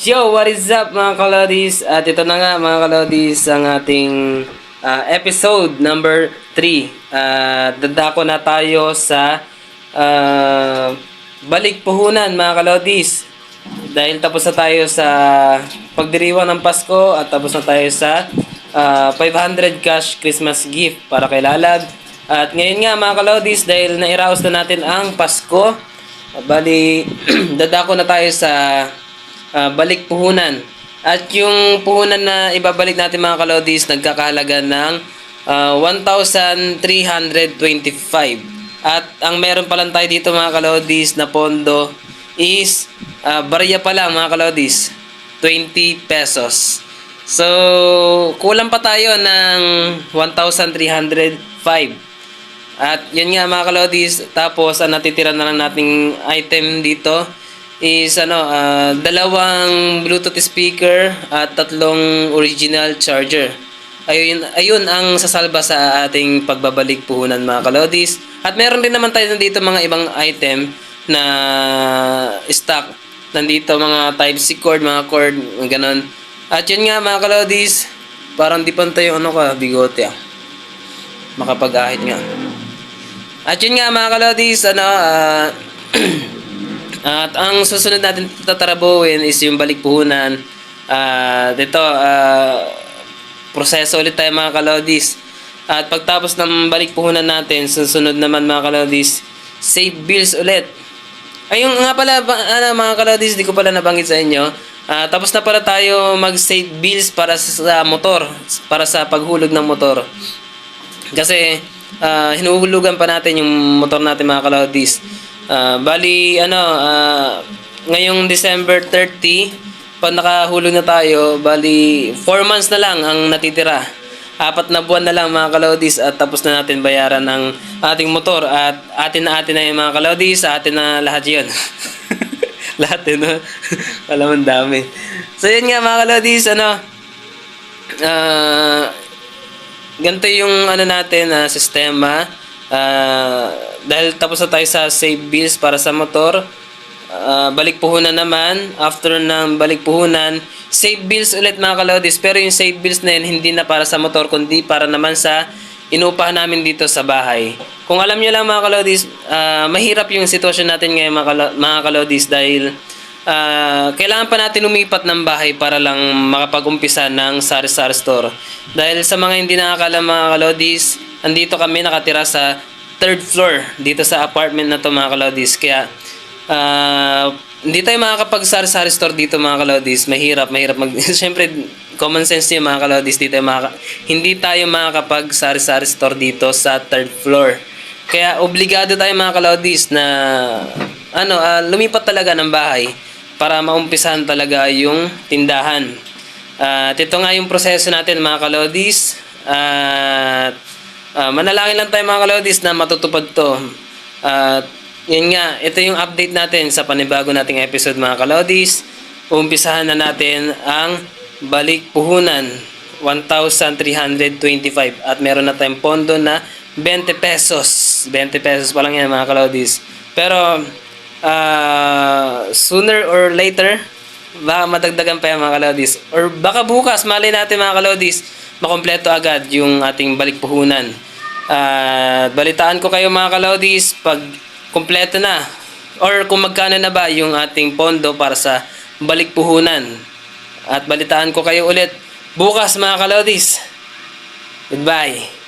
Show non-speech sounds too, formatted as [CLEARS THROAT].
Yo, what is up mga kalodis? At ito na nga mga kalodis ang ating ah, episode number 3. At dadako na tayo sa ah, balik puhunan mga kalodis. Dahil tapos na tayo sa pagdiriwang ng Pasko at tapos na tayo sa ah, 500 cash Christmas gift para kay Lalag. At ngayon nga mga kalodis dahil nairaos na natin ang Pasko. Bali, [CLEARS THROAT] dadako na tayo sa Ah, balik puhunan. At yung puhunan na ibabalik natin mga kalodis, nagkakahalaga ng ah, 1,325. At ang meron pa lang tayo dito mga kalodis na pondo is ah, barya pa lang mga kalodis, 20 pesos. So, kulang pa tayo ng 1,305. At yun nga mga kalodis, tapos ang natitira na lang nating item dito is ano, ah, dalawang Bluetooth speaker at tatlong original charger. Ayun, ayun ang sasalba sa ating pagbabalik puhunan mga kalodis. At meron din naman tayo dito mga ibang item na stock. Nandito mga Type-C cord, mga cord, ganon. At yun nga mga kalodis, parang di pantay yung ano ka, bigote ah. Makapag-ahit nga. At yun nga mga kalodis, ano, ah, [CLEARS THROAT] at ang susunod natin tatarabuhin is yung balik puhunan. Ito, ah, proseso ulit tayo mga kalodis. At pagtapos ng balik puhunan natin, susunod naman mga kalodis, save bills ulit. Ayun nga pala, ano, mga kalodis, di ko pala nabanggit sa inyo. Ah, tapos na pala tayo mag-save bills para sa motor, para sa paghulog ng motor. Kasi ah, hinuhulugan pa natin yung motor natin mga kalodis. Ah, bali ano ah, ngayong December 30 pag nakahulog na tayo, bali 4 months na lang ang natitira. Apat na buwan na lang mga kalodis at tapos na natin bayaran ang ating motor at atin na atin na yung mga kalodis, atin na lahat yun. [LAUGHS] lahat yun, no? [LAUGHS] Alam ang dami. So yun nga mga kalodis, ano, ah, ganito yung ano natin na sistema Ah, dahil tapos na tayo sa save bills para sa motor ah, balik puhunan naman. After ng balik puhunan save bills ulit mga kalodis. Pero yung save bills na yun hindi na para sa motor kundi para naman sa inupahan namin dito sa bahay. Kung alam nyo lang mga kalodis ah, mahirap yung sitwasyon natin ngayon mga, kalo- mga dahil Ah, kailangan pa natin umipat ng bahay para lang makapag-umpisa ng sari-sari store. Dahil sa mga hindi nakakalam mga kalodis, andito kami nakatira sa third floor dito sa apartment na to mga kalodis. Kaya ah, hindi tayo makakapag sari-sari store dito mga kalodis. Mahirap, mahirap mag [LAUGHS] Siyempre, common sense niyo mga kalodis dito tayo hindi tayo makakapag sari-sari store dito sa third floor. Kaya obligado tayo mga kalodis na ano, ah, lumipat talaga ng bahay para maumpisahan talaga yung tindahan. At ito nga yung proseso natin mga kalodis. At manalangin lang tayo mga kalodis na matutupad to. At yun nga, ito yung update natin sa panibago nating episode mga kalodis. Umpisahan na natin ang balik puhunan 1,325 at meron na tayong pondo na 20 pesos. 20 pesos pa lang yan mga kalodis. Pero ah, sooner or later, baka madagdagan pa yan mga kalodis. Or baka bukas, mali natin mga kalodis, makompleto agad yung ating balik puhunan. At balitaan ko kayo mga kalodis pag kumpleto na or kung magkano na ba yung ating pondo para sa balik puhunan. At balitaan ko kayo ulit bukas mga kalodis. Goodbye.